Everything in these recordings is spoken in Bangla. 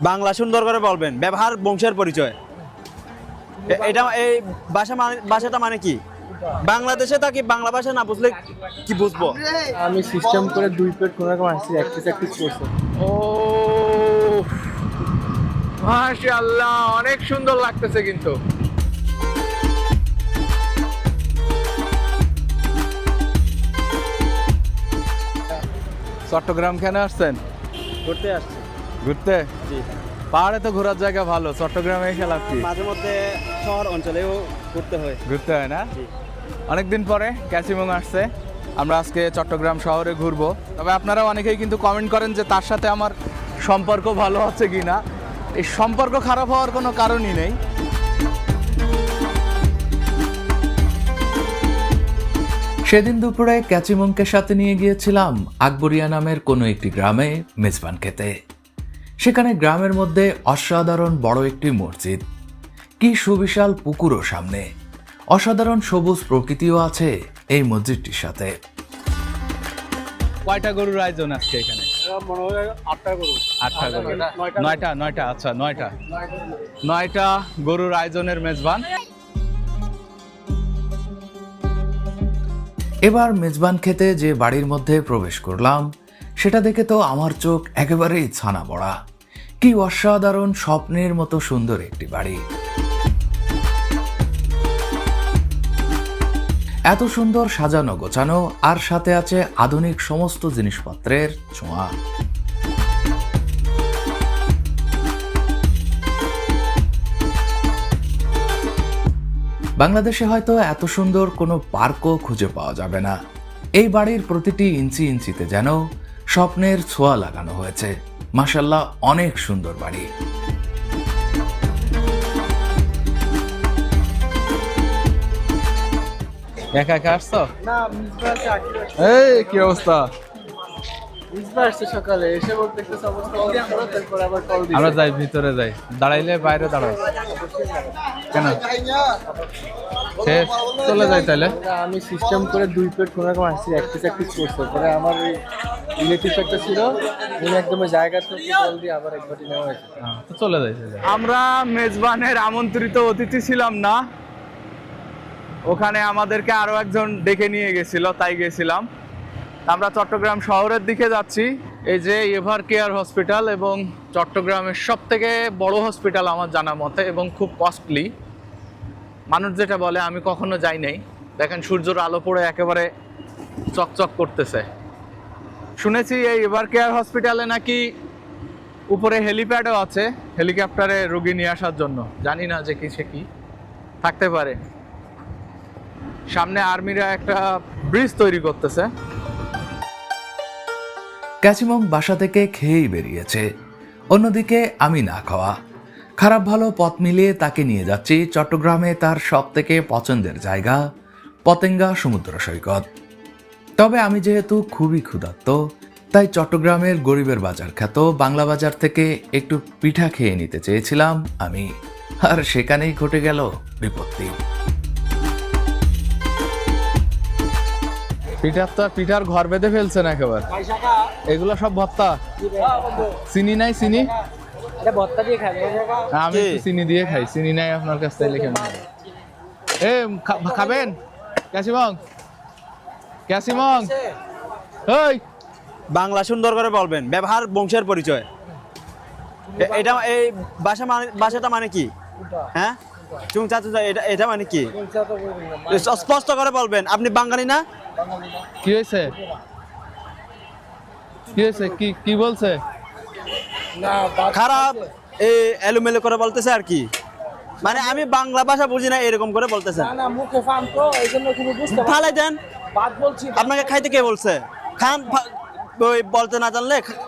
বাংলা সুন্দর করে বলবেন ব্যবহার বংশের পরিচয়। এটা এই ভাষা মানে ভাষাটা মানে কি? বাংলাদেশে থাকি বাংলা ভাষা না বুঝলে কি বুঝব? আমি সিস্টেম করে দুই প্লেট কোনো রকম আসছি এক পিস এক পিস করছে ও মাশাআল্লাহ অনেক সুন্দর লাগতেছে কিন্তু। চট্টগ্রাম কেন আসছেন? ঘুরতে আসছি। ঘুরতে? জি। পাহাড়ে তো ঘোরার জায়গা ভালো চট্টগ্রামে এসে লাভ কি? মাঝে মধ্যে শহর অঞ্চলেও ঘুরতে হয়। ঘুরতে হয় না? অনেকদিন পরে ক্যাসিমং আসছে আমরা আজকে চট্টগ্রাম শহরে ঘুরবো। তবে আপনারা অনেকেই কিন্তু কমেন্ট করেন যে তার সাথে আমার সম্পর্ক ভালো আছে কি না। এই সম্পর্ক খারাপ হওয়ার কোনো কারণই নেই। সেদিন দুপুরে ক্যাচিমংকে সাথে নিয়ে গিয়েছিলাম আকবরিয়া নামের কোনো একটি গ্রামে মেজবান খেতে সেখানে গ্রামের মধ্যে অসাধারণ বড় একটি মসজিদ। কি সুবিশাল পুকুরও সামনে। অসাধারণ সবুজ প্রকৃতিও আছে এই মসজিদটির সাথে। কয়টা গরুর আয়োজন আজকে এখানে? আটটা গরু। নয়টা নয়টা আচ্ছা নয়টা। নয়টা গরুর আয়োজনের মেজবান। এবার মেজবান খেতে যে বাড়ির মধ্যে প্রবেশ করলাম সেটা দেখে তো আমার চোখ একেবারেই ছানা বড়া কি অসাধারণ স্বপ্নের মতো সুন্দর একটি বাড়ি। এত সুন্দর সাজানো গোছানো, আর সাথে আছে আধুনিক সমস্ত জিনিসপত্রের ছোঁয়া। বাংলাদেশে হয়তো এত সুন্দর কোনো পার্কও খুঁজে পাওয়া যাবে না। এই বাড়ির প্রতিটি ইঞ্চি ইঞ্চিতে যেন স্বপ্নের ছোঁয়া লাগানো হয়েছে। মাসাল্লাহ অনেক সুন্দর বাড়ি। একা একা আসছো? এই কি অবস্থা? সকালে এসে আমরা যাই ভিতরে যাই। দাঁড়াইলে বাইরে দাঁড়াই কেন? সে চলে যাই তাহলে। আমি সিস্টেম করে দুই প্লেট কোনো রকম আসছি এক পিস এক পিস করছে। পরে আমার ওই একটা ছিল উনি একদম জায়গা থেকে কল দিয়ে আবার এক বাটি নেওয়া হয়েছে। হ্যাঁ, তো চলে যাই আমরা মেজবানের আমন্ত্রিত অতিথি ছিলাম না। ওখানে আমাদেরকে আরও একজন ডেকে নিয়ে গেছিল তাই গেছিলাম। আমরা চট্টগ্রাম শহরের দিকে যাচ্ছি। এই যে এভার কেয়ার হসপিটাল এবং চট্টগ্রামের সব থেকে বড় হসপিটাল আমার জানা মতে এবং খুব কস্টলি মানুষ যেটা বলে আমি কখনো যাই নাই। দেখেন সূর্যর আলো পড়ে একেবারে চকচক করতেছে। শুনেছি এই এভার কেয়ার হসপিটালে নাকি উপরে হেলিপ্যাডও আছে হেলিকপ্টারে রোগী নিয়ে আসার জন্য। জানি না যে কি সে কি, থাকতে পারে। সামনে আর্মিরা একটা ব্রিজ তৈরি করতেছে। ক্যাচিমং বাসা থেকে খেয়েই বেরিয়েছে। অন্যদিকে আমি না খাওয়া। খারাপ ভালো পথ মিলিয়ে তাকে নিয়ে যাচ্ছি চট্টগ্রামে তার সব থেকে পছন্দের জায়গা, পতেঙ্গা সমুদ্র সৈকত। তবে আমি যেহেতু খুবই ক্ষুধার্ত, তাই চট্টগ্রামের গরিবের বাজার খ্যাত বাংলা বাজার থেকে একটু পিঠা খেয়ে নিতে চেয়েছিলাম আমি। আর সেখানেই ঘটে গেল বিপত্তি। পিঠার তো, পিঠার ঘর বেঁধে ফেলছেন একেবারে। এগুলো সব ভত্তা? চিনি নাই, চিনি? আমি চিনি দিয়ে খাই, চিনি নাই আপনার কাছ থেকে লিখে। এ খাবেন? ক্যাসিমং ক্যাসিমং ওই বাংলা সুন্দর করে বলবেন ব্যবহার বংশের পরিচয়। এটা এই ভাষা মানে ভাষাটা মানে কি? হ্যাঁ? চুং চাচু এটা এটা মানে কি? স্পষ্ট করে বলবেন আপনি বাঙালি না? কি হয়েছে? কি হয়েছে? কি কি বলছে? খারাপ এই এলোমেলো করে বলতেছে আর কি। মানে আমি বাংলা ভাষা বুঝি না এরকম করে বলতেছেন না মুখে ফান তো এই তুমি বুঝতে ফালাই দেন। বলছি। আপনাকে খাইতে কে বলছে? খান ওই বলতে না জানলে খা-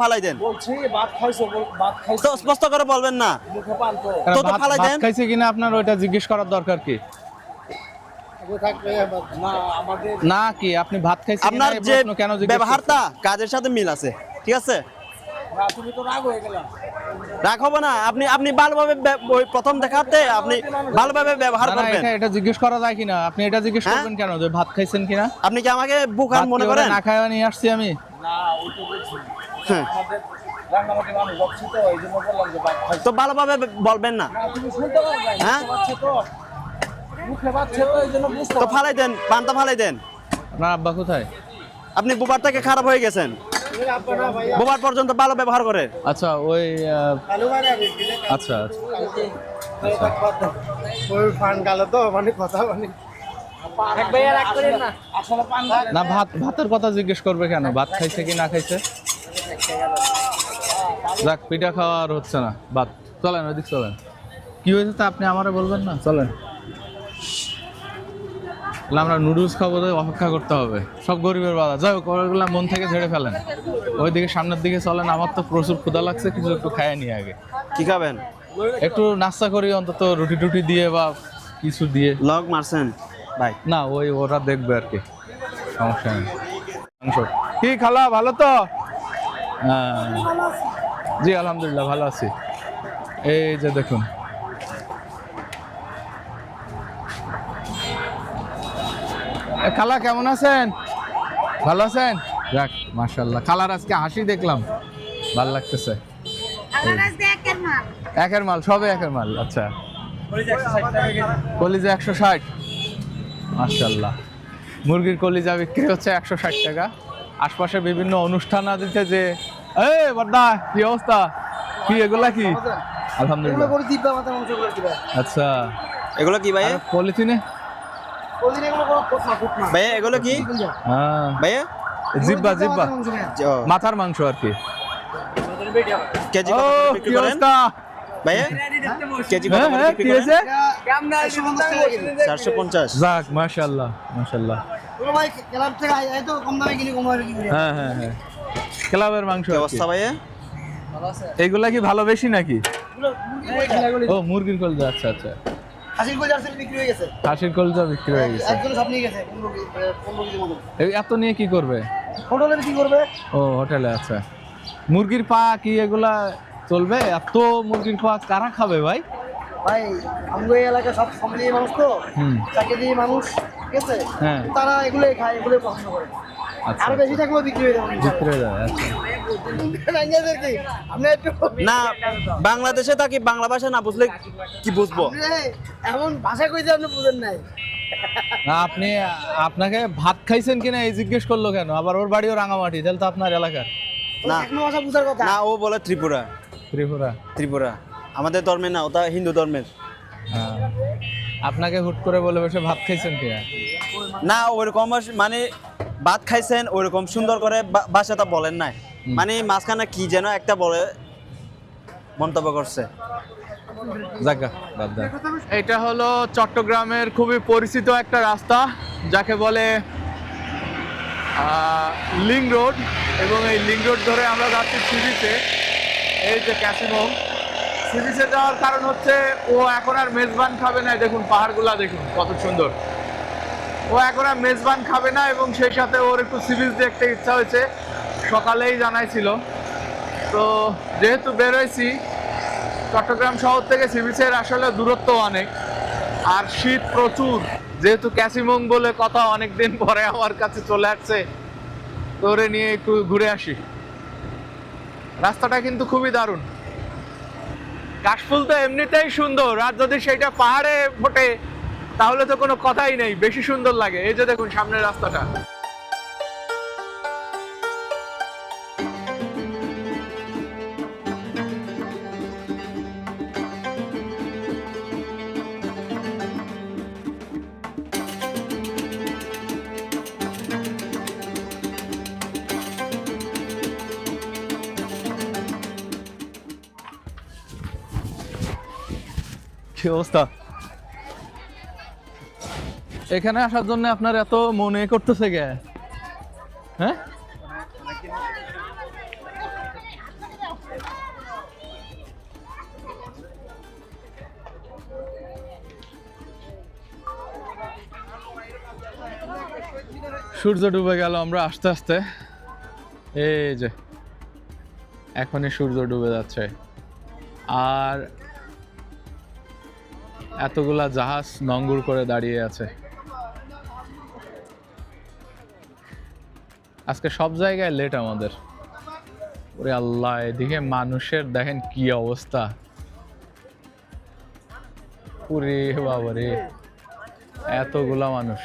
ফালাই দেন। বলছি ভাত খাইছো ভাত খাইছো। স্পষ্ট করে বলবেন না। মুখে পান তো। তো তো ফালাই দেন। খাইছে কিনা আপনার ওইটা জিজ্ঞেস করার দরকার কি? না কি আপনি ভাত খাইছেন আপনার যে ব্যবহারটা কাজের সাথে মিল আছে ঠিক আছে? রাগ হয়ে হবে না। আপনি আপনি ভালোভাবে প্রথম দেখাতে আপনি ভালোভাবে ব্যবহার? না, না, করবেন। এটা জিজ্ঞেস করা যায় কিনা? আপনি এটা জিজ্ঞেস হ্যাঁ? করবেন কেন? যে ভাত খাইছেন কিনা? আপনি কি আমাকে বুকার মনে করেন? না খাওয়া নিয়ে আসছি আমি? না ওই তো বলছি। হ্যাঁ। তো এই জন্য বললাম যে ভাত খাই তো ভালোভাবে বলবেন না। পারবে হ্যাঁ? তো? ফালাই দেন পান্তা ফালাই দেন। আপনার আব্বা কোথায়? আপনি বুবার থেকে খারাপ হয়ে গেছেন। বুবার পর্যন্ত ভালো ব্যবহার করে। আচ্ছা ওই আচ্ছা আচ্ছা না না, ভাত, ভাতের কথা জিজ্ঞেস করবে কেন? ভাত খাইছে কি না খাইছে? যাক, পিঠা খাওয়া আর হচ্ছে না। ভাত, চলেন, ওইদিক চলেন। কি হয়েছে তা আপনি আমারে বলবেন না? চলেন। তাহলে আমরা নুডলস খাব তো অপেক্ষা করতে হবে। সব গরিবের বাধা। যাই হোক ওগুলা মন থেকে ঝেড়ে ফেলেন। ওইদিকে সামনের দিকে চলেন আমার তো প্রচুর ক্ষুধা লাগছে কিছু একটু খাইয়ে নিয়ে আগে। কি খাবেন? একটু নাস্তা করি অন্তত রুটি টুটি দিয়ে বা কিছু দিয়ে। লগ মারছেন? ভাই না ওই ওরা দেখবে আর কি। সমস্যা নেই। কি খালা ভালো তো? হ্যাঁ। জি আলহামদুলিল্লাহ ভালো আছি। এই যে দেখুন খালা কেমন আছেন? ভালো আছেন? যাক মাশাল্লাহ খালার আজকে হাসি দেখলাম। ভালো লাগতেছে। একের মাল। সবে একের মাল আচ্ছা। কলিজা একশো ষাট। মার্শাল্লাহ মুরগির কলিজা বিক্রি হচ্ছে একশো ষাট টাকা। আশপাশে বিভিন্ন অনুষ্ঠান আদিতে যে এ বর্দা কি অবস্থা? কি এগুলা কি? আলহামদুলিল্লাহ। আচ্ছা। এগুলো কি ভাই পলিথিনে ওদিন এগুলো কোনো ফুটনা ফুটনা ভাইয়া এগুলো কি? হ্যাঁ। ভাইয়া? জিব্বা জিব্বা। মাথার মাংস আর কি। কেজি কি ভাইয়া? কেজি হ্যাঁ হ্যাঁ বিক্রি কি হয়েছে? চারশো পঞ্চাশ। যাক মাশাল্লাহ মাশাল্লাহ হ্যাঁ হ্যাঁ হ্যাঁ। ক্লাবের মাংস অবস্থা ভাইয়া? এগুলা কি ভালো বেশি নাকি? ও মুরগির কলজা আচ্ছা আচ্ছা। হাসির কই জার্সি বিক্রি হয়ে গেছে। হাসির কলজা বিক্রি হয়ে গেছে। একজন সব নিয়ে গেছে পনেরো কেজি মতো এত নিয়ে কি করবে? হোটেলে কি করবে? ও হোটেলে আচ্ছা। মুরগির পা কি এগুলা চলবে? এত মুরগির পা কারা খাবে ভাই? ভাই আমাদের সব ফ্যামিলি মানুষ তো। চাকরি মানুষ ঠিক আছে? হ্যাঁ। তারা এগুলোই খায় এগুলোই পছন্দ করে। আরও বেশি থাকলেও বিক্রি হয়ে যাবে। বিক্রি হয়ে যাবে আচ্ছা। একটু না বাংলাদেশে থাকি বাংলা ভাষা না বুঝলে কি বুঝব? এমন ভাষা কইতে আপনি বুঝেন নাই। না আপনি আপনাকে ভাত খাইছেন কিনা এই জিজ্ঞেস করল কেন? আবার ওর বাড়ি বাড়িও রাঙামাটি তাহলে তো আপনার এলাকার। না। ভাষা বুঝার কথা। না ও বলে ত্রিপুরা। ত্রিপুরা। ত্রিপুরা। আমাদের ধর্মের না ওটা হিন্দু ধর্মের। হ্যাঁ। আপনাকে হুট করে বলে বসে ভাত খাইছেন কিনা? না ওরকম মানে ভাত খাইছেন ওরকম সুন্দর করে বা- ভাষাটা বলেন নাই। মানে মাঝখানে কি যেন একটা বলে মন্তব্য করছে। এটা হলো চট্টগ্রামের খুবই পরিচিত একটা রাস্তা যাকে বলে লিং রোড। এবং এই লিং রোড ধরে আমরা যাচ্ছি সিবিতে এই যে ক্যাসিনো। সিবিসে যাওয়ার কারণ হচ্ছে ও এখন আর মেজবান খাবে না। দেখুন পাহাড়গুলা দেখুন কত সুন্দর। ও এখন আর মেজবান খাবে না এবং সেই সাথে ওর একটু সিবিচ দেখতে ইচ্ছা হয়েছে, সকালেই জানাইছিল। তো যেহেতু বেরোইছি, চট্টগ্রাম শহর থেকে সিবিসের আসলে দূরত্ব অনেক, আর শীত প্রচুর, যেহেতু ক্যাসিমং বলে কথা অনেক দিন পরে আমার কাছে চলে আসছে তোরে নিয়ে একটু ঘুরে আসি। রাস্তাটা কিন্তু খুবই দারুণ। কাশফুল তো এমনিতেই সুন্দর, আর যদি সেটা পাহাড়ে ফোটে তাহলে তো কোনো কথাই নেই, বেশি সুন্দর লাগে। এই যে দেখুন সামনের রাস্তাটা। কি অবস্থা? এখানে আসার জন্য আপনার এত মনে করতেছে গে হ্যাঁ? সূর্য ডুবে গেল, আমরা আস্তে আস্তে। এই যে, এখনই সূর্য ডুবে যাচ্ছে। আর এতগুলা জাহাজ নঙ্গুর করে দাঁড়িয়ে আছে। আজকে সব জায়গায় লেট আমাদের। ওরে আল্লাহ, এদিকে মানুষের দেখেন কি অবস্থা। পুরে বাবারে, এতগুলা মানুষ।